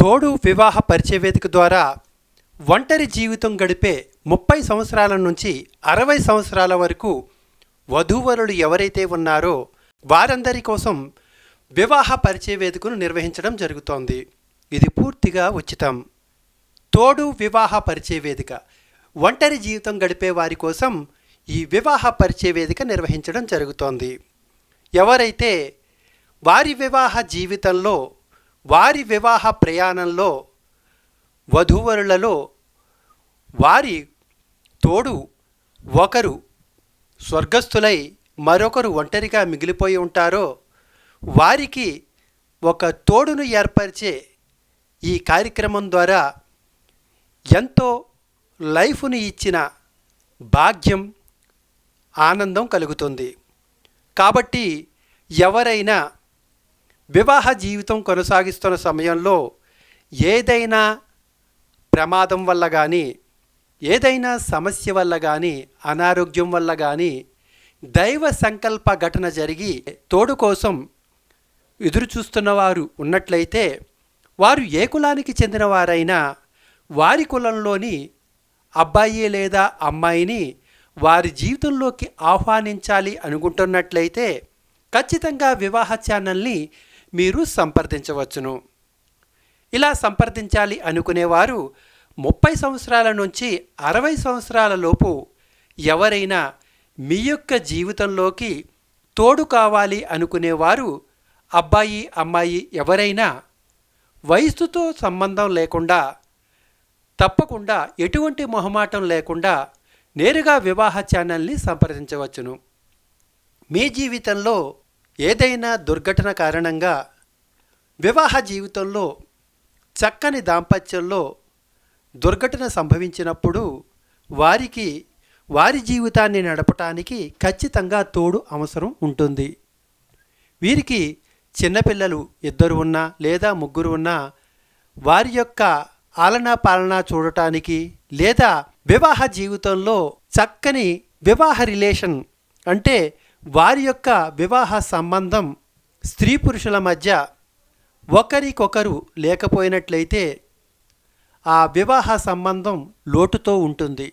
తోడు వివాహ పరిచయ వేదిక ద్వారా ఒంటరి జీవితం గడిపే ముప్పై సంవత్సరాల నుంచి అరవై సంవత్సరాల వరకు వధూవరులు ఎవరైతే ఉన్నారో వారందరి కోసం వివాహ పరిచయ వేదికను నిర్వహించడం జరుగుతోంది. ఇది పూర్తిగా ఉచితం. తోడు వివాహ పరిచయ వేదిక. ఒంటరి జీవితం గడిపే వారి కోసం ఈ వివాహ పరిచయ వేదిక నిర్వహించడం జరుగుతోంది. ఎవరైతే వారి వివాహ జీవితంలో వారి వివాహ ప్రయాణంలో వధూవరులలో వారి తోడు ఒకరు స్వర్గస్థులై మరొకరు ఒంటరిగా మిగిలిపోయి ఉంటారో వారికి ఒక తోడును ఏర్పరిచే ఈ కార్యక్రమం ద్వారా ఎంతో లైఫ్ను ఇచ్చిన భాగ్యం ఆనందం కలుగుతుంది. కాబట్టి ఎవరైనా వివాహ జీవితం కొనసాగిస్తున్న సమయంలో ఏదైనా ప్రమాదం వల్ల కానీ ఏదైనా సమస్య వల్ల కానీ అనారోగ్యం వల్ల కానీ దైవ సంకల్ప ఘటన జరిగి తోడు కోసం ఎదురు చూస్తున్నవారు ఉన్నట్లయితే వారు ఏ కులానికి చెందినవారైనా వారి కులంలోని అబ్బాయి లేదా అమ్మాయిని వారి జీవితంలోకి ఆహ్వానించాలి అనుకుంటున్నట్లయితే ఖచ్చితంగా వివాహ ఛానల్ని మీరు సంప్రదించవచ్చును. ఇలా సంప్రదించాలి అనుకునేవారు ముప్పై సంవత్సరాల నుంచి అరవై సంవత్సరాల లోపు ఎవరైనా మీ యొక్క జీవితంలోకి తోడు కావాలి అనుకునేవారు అబ్బాయి అమ్మాయి ఎవరైనా వయస్సుతో సంబంధం లేకుండా తప్పకుండా ఎటువంటి మొహమాటం లేకుండా నేరుగా వివాహ ఛానల్ని సంప్రదించవచ్చును. మీ జీవితంలో ఏదైనా దుర్ఘటన కారణంగా వివాహ జీవితంలో చక్కని దాంపత్యంలో దుర్ఘటన సంభవించినప్పుడు వారికి వారి జీవితాన్ని నడపటానికి ఖచ్చితంగా తోడు అవసరం ఉంటుంది. వీరికి చిన్నపిల్లలు ఇద్దరు ఉన్నా లేదా ముగ్గురు ఉన్నా వారి యొక్క ఆలనా పాలన చూడటానికి లేదా వివాహ జీవితంలో చక్కని వివాహ రిలేషన్ అంటే వారి యొక్క వివాహ సంబంధం స్త్రీ పురుషుల మధ్య ఒకరికొకరు లేకపోయినట్లయితే ఆ వివాహ సంబంధం లోటుతో ఉంటుంది.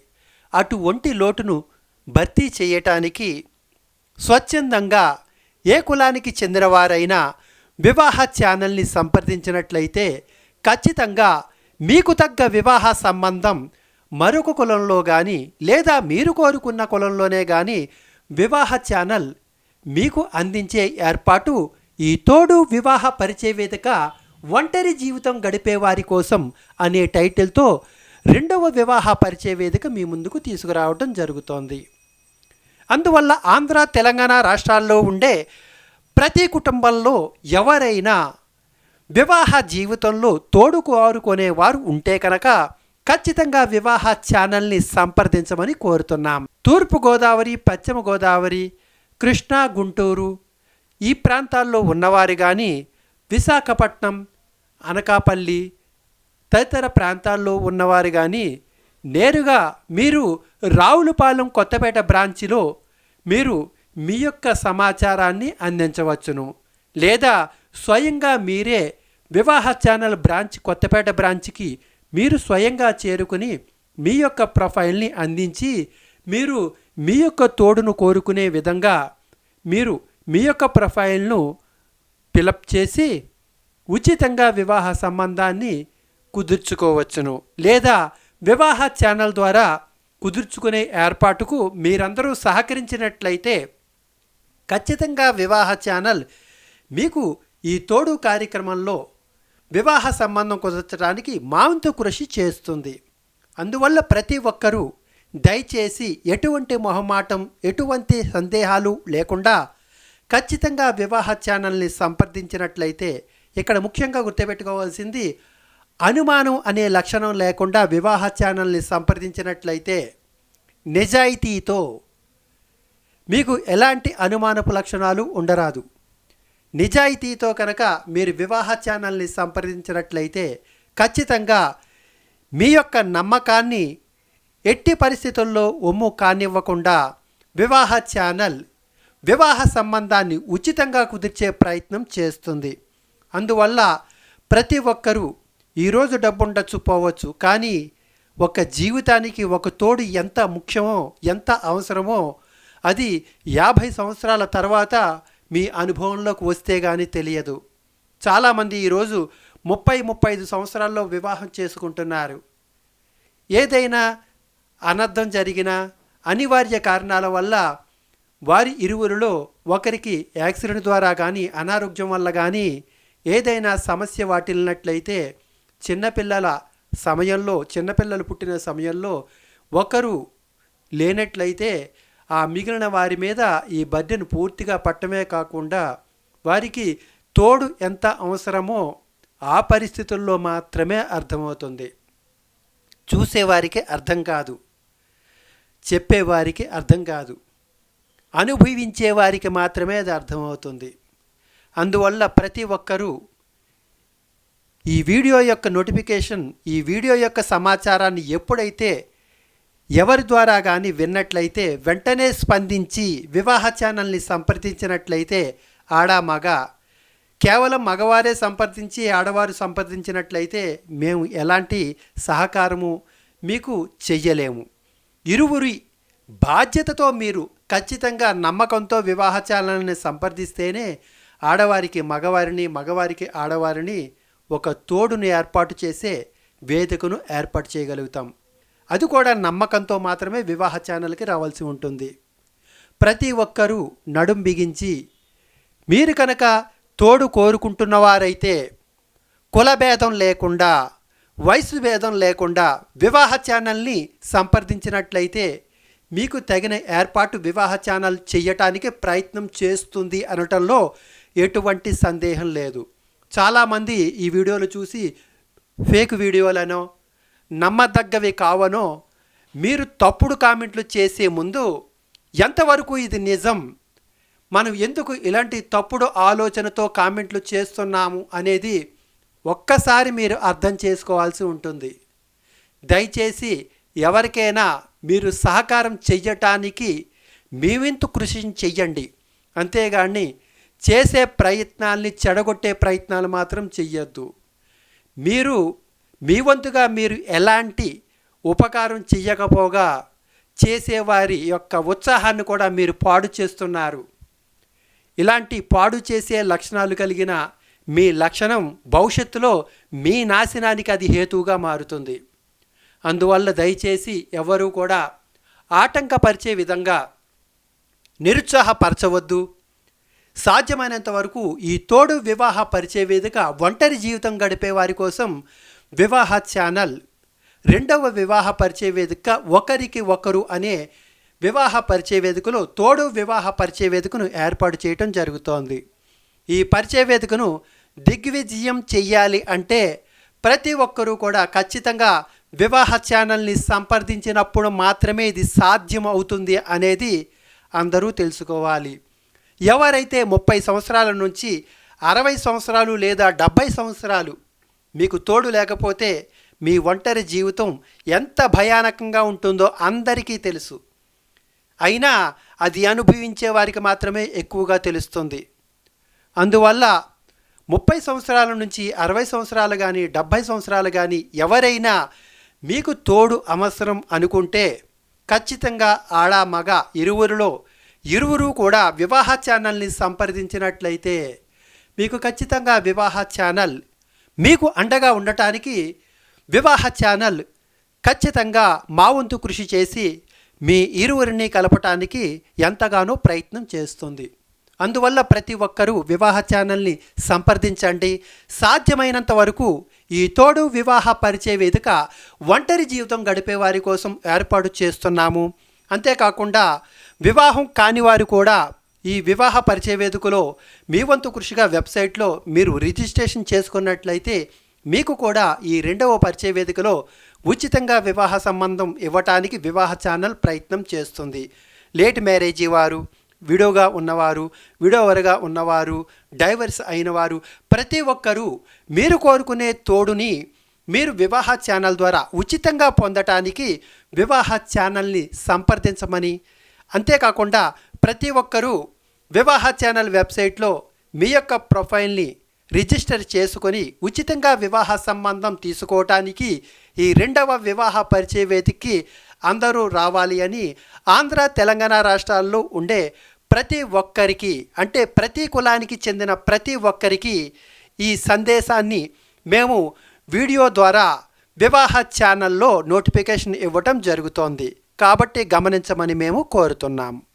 అటువంటి లోటును భర్తీ చేయటానికి స్వచ్ఛందంగా ఏ కులానికి చెందినవారైనా వివాహ ఛానల్ని సంప్రదించినట్లయితే ఖచ్చితంగా మీకు తగ్గ వివాహ సంబంధం మరొక కులంలో కానీ లేదా మీరు కోరుకున్న కులంలోనే కానీ వివాహ ఛానల్ మీకు అందించే ఏర్పాటు ఈ తోడు వివాహ పరిచయ వేదిక ఒంటరి జీవితం గడిపే వారి కోసం అనే టైటిల్తో రెండవ వివాహ పరిచయ వేదిక మీ ముందుకు తీసుకురావడం జరుగుతోంది. అందువల్ల ఆంధ్ర తెలంగాణ రాష్ట్రాల్లో ఉండే ప్రతి కుటుంబంలో ఎవరైనా వివాహ జీవితంలో తోడు కోరుకునేవారు ఉంటే కనుక ఖచ్చితంగా వివాహ ఛానల్ని సంప్రదించమని కోరుతున్నాం. తూర్పు గోదావరి పశ్చిమ గోదావరి కృష్ణా గుంటూరు ఈ ప్రాంతాల్లో ఉన్నవారు కానీ విశాఖపట్నం అనకాపల్లి తదితర ప్రాంతాల్లో ఉన్నవారు కానీ నేరుగా మీరు రావులపాలెం కొత్తపేట బ్రాంచిలో మీరు మీ యొక్క సమాచారాన్ని అందించవచ్చును. లేదా స్వయంగా మీరే వివాహ ఛానల్ బ్రాంచ్ కొత్తపేట బ్రాంచ్కి మీరు స్వయంగా చేరుకుని మీ యొక్క ప్రొఫైల్ని అందించి మీరు మీ యొక్క తోడును కోరుకునే విధంగా మీరు మీ యొక్క ప్రొఫైల్ను ఫిలప్ చేసి ఉచితంగా వివాహ సంబంధాన్ని కుదుర్చుకోవచ్చును. లేదా వివాహ ఛానల్ ద్వారా కుదుర్చుకునే ఏర్పాటుకు మీరందరూ సహకరించినట్లయితే ఖచ్చితంగా వివాహ ఛానల్ మీకు ఈ తోడు కార్యక్రమంలో వివాహ సంబంధం కుదర్చడానికి మావంతు కృషి చేస్తుంది. అందువల్ల ప్రతి ఒక్కరూ దయచేసి ఎటువంటి మొహమాటం ఎటువంటి సందేహాలు లేకుండా ఖచ్చితంగా వివాహ ఛానల్ని సంప్రదించినట్లయితే ఇక్కడ ముఖ్యంగా గుర్తుపెట్టుకోవాల్సింది అనుమానం అనే లక్షణం లేకుండా వివాహ ఛానల్ని సంప్రదించినట్లయితే నిజాయితీతో మీకు ఎలాంటి అనుమానపు లక్షణాలు ఉండరాదు. నిజాయితీతో కనుక మీరు వివాహ ఛానల్ని సంప్రదించినట్లయితే ఖచ్చితంగా మీ యొక్క నమ్మకాన్ని ఎట్టి పరిస్థితుల్లో ఒమ్ము కానివ్వకుండా వివాహ ఛానల్ వివాహ సంబంధాన్ని ఉచితంగా కుదిర్చే ప్రయత్నం చేస్తుంది. అందువల్ల ప్రతి ఒక్కరూ ఈరోజు డబ్బుండొచ్చు పోవచ్చు. కానీ ఒక జీవితానికి ఒక తోడు ఎంత ముఖ్యమో ఎంత అవసరమో అది యాభై సంవత్సరాల తర్వాత మీ అనుభవంలోకి వస్తే కానీ తెలియదు. చాలామంది ఈరోజు ముప్పై ముప్పై ఐదు సంవత్సరాల్లో వివాహం చేసుకుంటున్నారు. ఏదైనా అనర్థం జరిగినా అనివార్య కారణాల వల్ల వారి ఇరువురిలో ఒకరికి యాక్సిడెంట్ ద్వారా కానీ అనారోగ్యం వల్ల కానీ ఏదైనా సమస్య వాటిల్లినట్లయితే చిన్నపిల్లల సమయంలో చిన్నపిల్లలు పుట్టిన సమయంలో ఒకరు లేనట్లయితే ఆ మిగిలిన వారి మీద ఈ బడ్డెను పూర్తిగా పట్టమే కాకుండా వారికి తోడు ఎంత అవసరమో ఆ పరిస్థితుల్లో మాత్రమే అర్థమవుతుంది. చూసేవారికి అర్థం కాదు. చెప్పేవారికి అర్థం కాదు. అనుభవించే వారికి మాత్రమే అది అర్థమవుతుంది. అందువల్ల ప్రతి ఒక్కరూ ఈ వీడియో యొక్క నోటిఫికేషన్ ఈ వీడియో యొక్క సమాచారాన్ని ఎప్పుడైతే ఎవరి ద్వారా కానీ విన్నట్లయితే వెంటనే స్పందించి వివాహ ఛానల్ని సంప్రదించినట్లయితే ఆడ మగ కేవలం మగవారే సంప్రదించి ఆడవారు సంప్రదించినట్లయితే మేము ఎలాంటి సహకారము మీకు చెయ్యలేము. ఇరువురి బాధ్యతతో మీరు ఖచ్చితంగా నమ్మకంతో వివాహ ఛానల్ని సంప్రదిస్తేనే ఆడవారికి మగవారిని మగవారికి ఆడవారిని ఒక తోడును ఏర్పాటు చేసే వేదికను ఏర్పాటు చేయగలుగుతాం. అది కూడా నమ్మకంతో మాత్రమే వివాహ ఛానల్కి రావాల్సి ఉంటుంది. ప్రతి ఒక్కరూ నడుం బిగించి మీరు కనుక తోడు కోరుకుంటున్నవారైతే కులభేదం లేకుండా వయసు భేదం లేకుండా వివాహ ఛానల్ని సంప్రదించినట్లయితే మీకు తగిన ఏర్పాటు వివాహ ఛానల్ చేయటానికి ప్రయత్నం చేస్తుంది అనటంలో ఎటువంటి సందేహం లేదు. చాలామంది ఈ వీడియోలు చూసి ఫేక్ వీడియోలనో నమ్మదగ్గవి కావనో మీరు తప్పుడు కామెంట్లు చేసే ముందు ఎంతవరకు ఇది నిజం? మనం ఎందుకు ఇలాంటి తప్పుడు ఆలోచనతో కామెంట్లు చేస్తున్నాము అనేది ఒక్కసారి మీరు అర్థం చేసుకోవాల్సి ఉంటుంది. దయచేసి ఎవరికైనా మీరు సహకారం చెయ్యటానికి మేవింతు కృషి చెయ్యండి. అంతేగాని చేసే ప్రయత్నాల్ని చెడగొట్టే ప్రయత్నాలు మాత్రం చెయ్యొద్దు. మీరు మీ వంతుగా మీరు ఎలాంటి ఉపకారం చెయ్యకపోగా చేసేవారి యొక్క ఉత్సాహాన్ని కూడా మీరు పాడు చేస్తున్నారు. ఇలాంటి పాడు చేసే లక్షణాలు కలిగిన మీ లక్షణం భవిష్యత్తులో మీ నాశనానికి అది హేతువుగా మారుతుంది. అందువల్ల దయచేసి ఎవరూ కూడా ఆటంకపరిచే విధంగా నిరుత్సాహపరచవద్దు. సాధ్యమైనంత వరకు ఈ తోడు వివాహ పరిచే వేదిక ఒంటరి జీవితం గడిపే వారి కోసం వివాహ ఛానల్ రెండవ వివాహ పరిచయ వేదిక ఒకరికి ఒకరు అనే వివాహ పరిచయ వేదికలో తోడు వివాహ పరిచయ వేదికను ఏర్పాటు చేయటం జరుగుతోంది. ఈ పరిచయ వేదికను దిగ్విజయం చెయ్యాలి అంటే ప్రతి ఒక్కరూ కూడా ఖచ్చితంగా వివాహ ఛానల్ని సంప్రదించినప్పుడు మాత్రమే ఇది సాధ్యం అవుతుంది అనేది అందరూ తెలుసుకోవాలి. ఎవరైతే ముప్పై సంవత్సరాల నుంచి అరవై సంవత్సరాలు లేదా డెబ్భై సంవత్సరాలు మీకు తోడు లేకపోతే మీ ఒంటరి జీవితం ఎంత భయానకంగా ఉంటుందో అందరికీ తెలుసు. అయినా అది అనుభవించే వారికి మాత్రమే ఎక్కువగా తెలుస్తుంది. అందువల్ల ముప్పై సంవత్సరాల నుంచి అరవై సంవత్సరాలు కానీ డెబ్భై సంవత్సరాలు కానీ ఎవరైనా మీకు తోడు అవసరం అనుకుంటే ఖచ్చితంగా ఆడ మగ ఇరువురిలో ఇరువురు కూడా వివాహ ఛానల్ని సంప్రదించినట్లయితే మీకు ఖచ్చితంగా వివాహ ఛానల్ మీకు అండగా ఉండటానికి వివాహ ఛానల్ ఖచ్చితంగా మా వంతు కృషి చేసి మీ ఇరువురిని కలపటానికి ఎంతగానో ప్రయత్నం చేస్తుంది. అందువల్ల ప్రతి ఒక్కరూ వివాహ ఛానల్ని సంప్రదించండి. సాధ్యమైనంత వరకు ఈ తోడు వివాహ పరిచయ వేదిక ఒంటరి జీవితం గడిపే వారి కోసం ఏర్పాటు చేస్తున్నాము. అంతేకాకుండా వివాహం కాని వారు కూడా ఈ వివాహ పరిచయ వేదికలో మీ వంతు కృషిగా వెబ్సైట్లో మీరు రిజిస్ట్రేషన్ చేసుకున్నట్లయితే మీకు కూడా ఈ రెండవ పరిచయ వేదికలో ఉచితంగా వివాహ సంబంధం ఇవ్వటానికి వివాహ ఛానల్ ప్రయత్నం చేస్తుంది. లేట్ మ్యారేజీ వారు విడోగా ఉన్నవారు విడోవరగా ఉన్నవారు డైవర్స్ అయినవారు ప్రతి ఒక్కరూ మీరు కోరుకునే తోడుని మీరు వివాహ ఛానల్ ద్వారా ఉచితంగా పొందటానికి వివాహ ఛానల్ని సంప్రదించమని అంతేకాకుండా ప్రతి ఒక్కరూ వివాహ ఛానల్ వెబ్సైట్లో మీ యొక్క ప్రొఫైల్ని రిజిస్టర్ చేసుకొని ఉచితంగా వివాహ సంబంధం తీసుకోవటానికి ఈ రెండవ వివాహ పరిచయ వేదికకి అందరూ రావాలి అని ఆంధ్ర తెలంగాణ రాష్ట్రాల్లో ఉండే ప్రతి ఒక్కరికి అంటే ప్రతి కులానికి చెందిన ప్రతి ఒక్కరికి ఈ సందేశాన్ని మేము వీడియో ద్వారా వివాహ ఛానల్లో నోటిఫికేషన్ ఇవ్వటం జరుగుతోంది. కాబట్టి గమనించమని మేము కోరుతున్నాము